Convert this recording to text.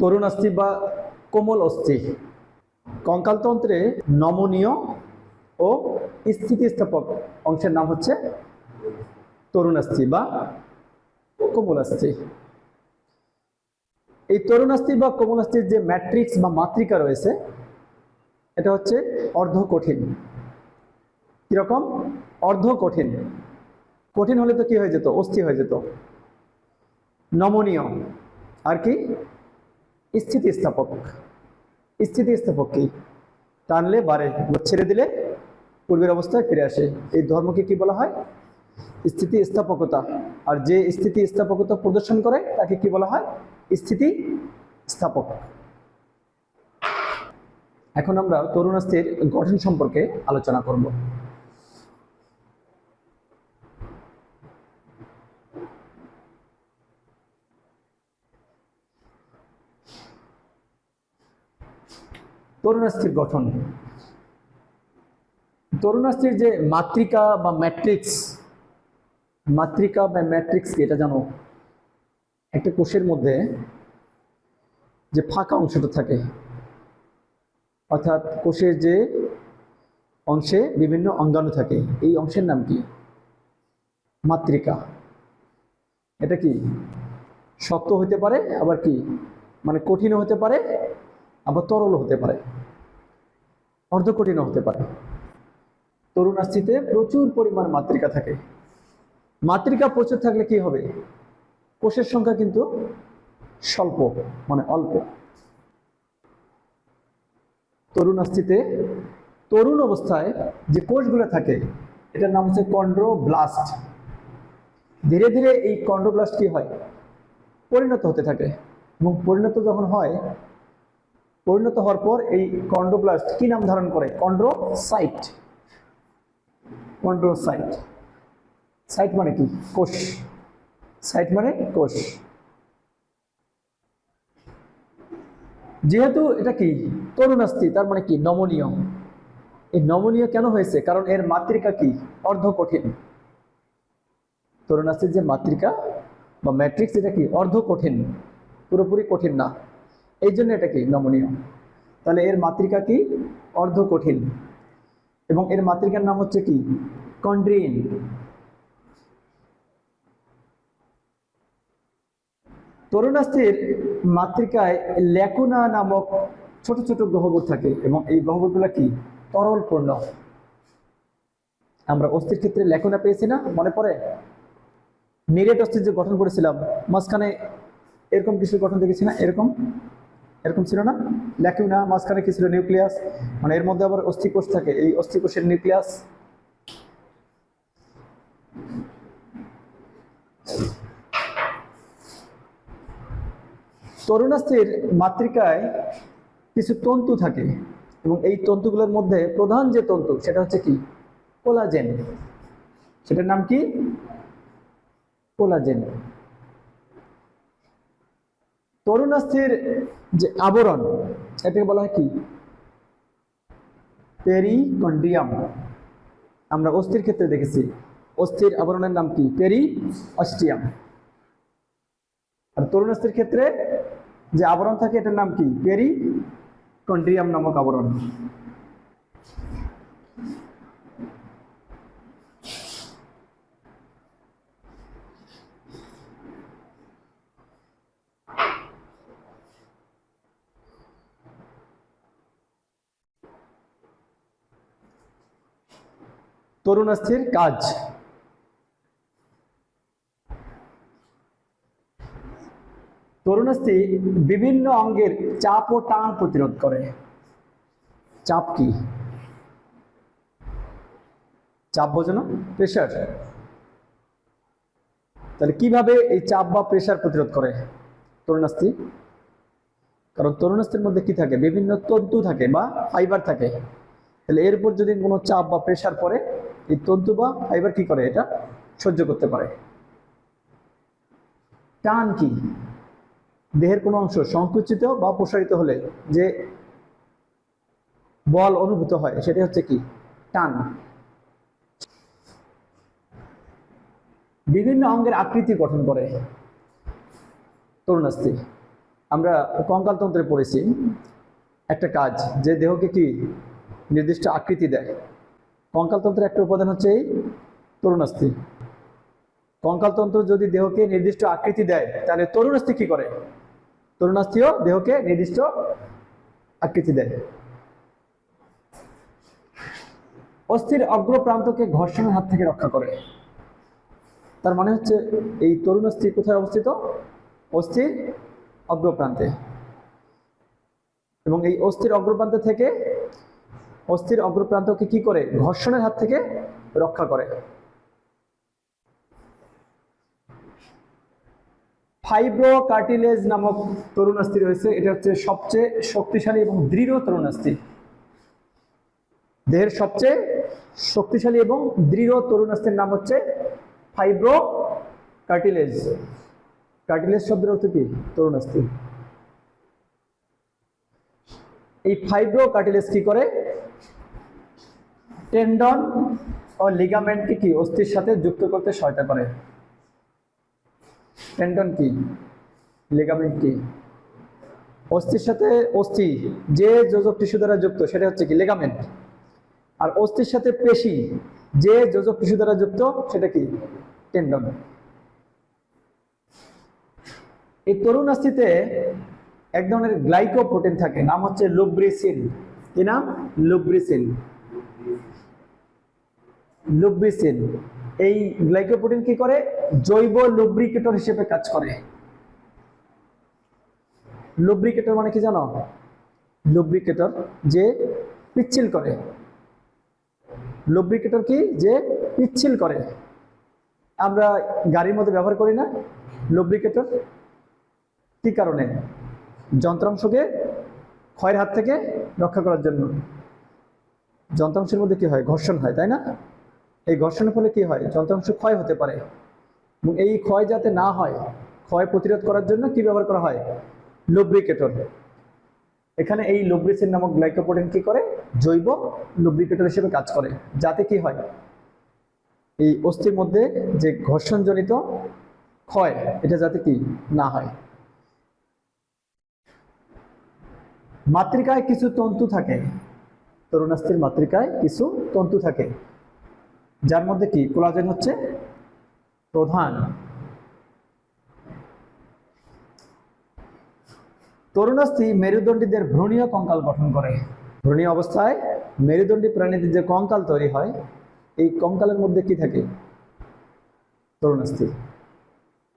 তরুণ অস্থি বা কোমল অস্থি কঙ্কালতন্ত্রে নমনীয় ও স্থিতিস্থাপক অংশের নাম হচ্ছে তরুণাস্থি বা কোমলাস্থি এই তরুণাস্থি বা কোমলাস্থির যে ম্যাট্রিক্স বা মাতৃকা রয়েছে, এটা হচ্ছে অর্ধ কঠিন কীরকম? অর্ধ কঠিন কঠিন হলে তো কি হয়ে যেত? অস্থি হয়ে যেত। নমনীয়। আর কি? স্থিতিস্থাপক। স্থিতিস্থাপক কি? টানলে বাড়ে ছেড়ে দিলে পূর্বের অবস্থায় ফিরে আসে। এই ধর্মকে কি বলা হয়? স্থিতি স্থাপকতা আর যে স্থিতি স্থাপকতা প্রদর্শন করে, তাকে কি বলা হয়? স্থিতি স্থাপক এখন আমরা তরুণাস্থির গঠন সম্পর্কে আলোচনা করব। তরুণাস্থির গঠন। তরুণাস্থির যে মাতৃকা বা ম্যাট্রিক্স মাতৃকা বা ম্যাট্রিক্স এটা জানো? একটা কোষের মধ্যে যে ফাঁকা অংশটা থাকে, অর্থাৎ কোষের যে অংশে বিভিন্ন অঙ্গাণু থাকে, এই অংশের নাম কি? মাতৃকা। এটা কি? শক্ত হতে পারে, আবার কি? মানে কঠিনও হতে পারে আবার তরলও হতে পারে। অর্ধকঠিনও হতে পারে। তরুণাস্থিতে প্রচুর পরিমাণ মাতৃকা থাকে। মাতৃকা প্রচুর থাকলে কি হবে? কোষের সংখ্যা কিন্তু স্বল্প মানে অল্প। তরুণাস্থিতে তরুণ অবস্থায় যে কোষগুলো থাকে, এটার নাম হচ্ছে কন্ড্রোব্লাস্ট ধীরে ধীরে এই কন্ড্রোব্লাস্ট কি হয়? পরিণত হতে থাকে। এবং পরিণত যখন হয় পরিণত হওয়ার পর এই কন্ড্রোব্লাস্ট কি নাম ধারণ করে? কন্ড্রোসাইট কন্ড্রোসাইট সাইট মানে কি? কোষ। সাইট মানে কোষ। যেহেতু এটা কি? তরুণাস্থি, তার মানে কি? নমনীয়। এই নমনীয় কেন হয়েছে? কারণ এর মাতৃকা কি? অর্ধ কঠিন তরুণাস্থির যে মাতৃকা বা ম্যাট্রিক্স এটা কি? অর্ধ কঠিন পুরোপুরি কঠিন না। এই জন্য এটা কি নমনীয়? তাহলে এর মাতৃকা কি? অর্ধ কঠিন এবং এর মাতৃকার নাম হচ্ছে কি? কন্ড্রিন। তরুণাস্থির মাতৃকায় ল্যাকুনা নামক ছোট ছোট গ্রহবোধ থাকে এবং এই গ্রহবোধগুলো কি? তরল পূর্ণ আমরা অস্থির ক্ষেত্রে ল্যাকুনা পেয়েছি না? মনে পড়ে? নিরেট অস্থির যে গঠন করেছিলাম, মাঝখানে এরকম কিছু গঠন দেখেছি না? এরকম? এরকম ছিল না? ল্যাকুনা মাঝখানে কি ছিল? নিউক্লিয়াস? মানে এর মধ্যে আবার অস্থিকোষ থাকে। এই অস্থিকোষের নিউক্লিয়াস? তরুণাস্থির মাতৃকায় কিছু তন্তু থাকে এবং এই তন্তুগুলোর মধ্যে প্রধান যে তন্তু, সেটা হচ্ছে কি? কোলাজেন। সেটার নাম কি? কোলাজেন। তরুণাস্থির যে আবরণ, এটাকে বলা হয় কি? পেরিকন্ডিয়াম আমরা অস্থির ক্ষেত্রে দেখেছি। অস্থির আবরণের নাম কি? পেরি অস্টিয়াম আর তরুণাস্থির ক্ষেত্রে যে আবরণ থাকে, এটার নাম কি? পেরি কন্ড্রিয়াম নামক আবরণ। তরুণাস্থির কাজ। তরুণাস্থি বিভিন্ন অঙ্গের চাপ ও টান প্রতিরোধ করে। চাপ কি? চাপ বোঝো না প্রেশার তাহলে কীভাবে এই চাপ বা প্রেশার প্রতিরোধ করে তরুণাস্থি কারণ তরুণাস্থির মধ্যে কি থাকে? বিভিন্ন তন্তু থাকে বা ফাইবার থাকে। তাহলে এর উপর যদি কোনো চাপ বা প্রেশার পড়ে এই তন্তু বা ফাইবার কি করে এটা? সহ্য করতে পারে। টান কি? দেহের কোনো অংশ সংকুচিত বা প্রসারিত হলে যে বল অনুভূত হয়, সেটা হচ্ছে কি? টান। বিভিন্ন অঙ্গের আকৃতি গঠন করে তরুণাস্থি। আমরা কঙ্কালতন্ত্রে পড়েছি একটা কাজ, যে দেহকে কি নির্দিষ্ট আকৃতি দেয়? কঙ্কালতন্ত্রের একটা উপাদান হচ্ছে এই তরুণাস্থি কঙ্কালতন্ত্র যদি দেহকে নির্দিষ্ট আকৃতি দেয়, তাহলে তরুণাস্থি কি করে? তরুণাস্থিও দেহকে নির্দিষ্ট আকৃতি দেয়। অস্থির অগ্রপ্রান্তকে ঘর্ষণের হাত থেকে রক্ষা করে। তার মানে হচ্ছে এই তরুণাস্থি কোথায় অবস্থিত? অস্থির অগ্রপ্রান্তে। এবং এই অস্থির অগ্রপ্রান্ত থেকে অস্থির অগ্রপ্রান্তকে কি করে? ঘর্ষণের হাত থেকে রক্ষা করে। ফাইব্রো কার্টিলেজ নামক তরুণাস্থি রয়েছে। এটা হচ্ছে সবচেয়ে শক্তিশালী এবং দৃঢ় তরুণাস্থি দেহের সবচেয়ে শক্তিশালী এবং দৃঢ় তরুণাস্থির নাম হচ্ছে ফাইব্রো কার্টিলেজ কার্টিলেজ শব্দের অর্থ কি? তরুণাস্থি এই ফাইব্রো কার্টিলেজ কি করে? টেন্ডন ও লিগামেন্টকে কি অস্থির সাথে যুক্ত করতে সহায়তা করে? টেন্ডন কি? লিগামেন্ট কি? অস্থির সাথে অস্থি, যে যোজক টিস্যু দ্বারা যুক্ত, সেটা হচ্ছে কি? লিগামেন্ট আর অস্থির সাথে পেশি, যে যোজক টিস্যু দ্বারা যুক্ত, সেটা কি? টেন্ডন. এই তরুণ অস্থিতে এক ধরনের গ্লাইকোপ্রোটিন থাকে, নাম হচ্ছে লুব্রিসিন। কি নাম? লুব্রিসিন। লুব্রিসিন এই গ্লাইকোপ্রোটিন কি করে? জৈব লুব্রিকেটর হিসেবে কাজ করে। লুব্রিকেটর মানে কি জানো? লুব্রিকেটর যে পিচ্ছিল করে। লুব্রিকেটর কি? যে পিচ্ছিল করে। আমরা গাড়ির মধ্যে ব্যবহার করি না। লুব্রিকেটর কি কারণে? যন্ত্রাংশকে ক্ষয়ের হাত থেকে রক্ষা করার জন্য। যন্ত্রাংশের মধ্যে কি হয়? ঘর্ষণ হয়, তাই না? এই ঘর্ষণের ফলে কি হয়? যন্ত্রাংশ ক্ষয় হতে পারে। এই ক্ষয় যাতে না হয়, ক্ষয় প্রতিরোধ করার জন্য কি ব্যবহার করা হয়? লুব্রিকেটর এখানে এই লুব্রিসিন নামক গ্লাইকোপ্রোটিন কি করে? জৈব লুব্রিকেটর হিসেবে কাজ করে। যাতে কি হয়? এই অস্থির মধ্যে যে ঘর্ষণজনিত ক্ষয়, এটা যাতে কি না হয়। মাতৃকায় কিছু তন্তু থাকে। তরুণাস্থির মাতৃকায় কিছু তন্তু থাকে, যার মধ্যে কি? কোলাজেন হচ্ছে প্রধান। তরুণাস্থি মেরুদণ্ডীদের ভ্রূণীয় কঙ্কাল গঠন করে। ভ্রূণীয় অবস্থায় মেরুদণ্ডী প্রাণীদের যে কঙ্কাল তৈরি হয়, এই কঙ্কালের মধ্যে কি থাকে? তরুণাস্থি।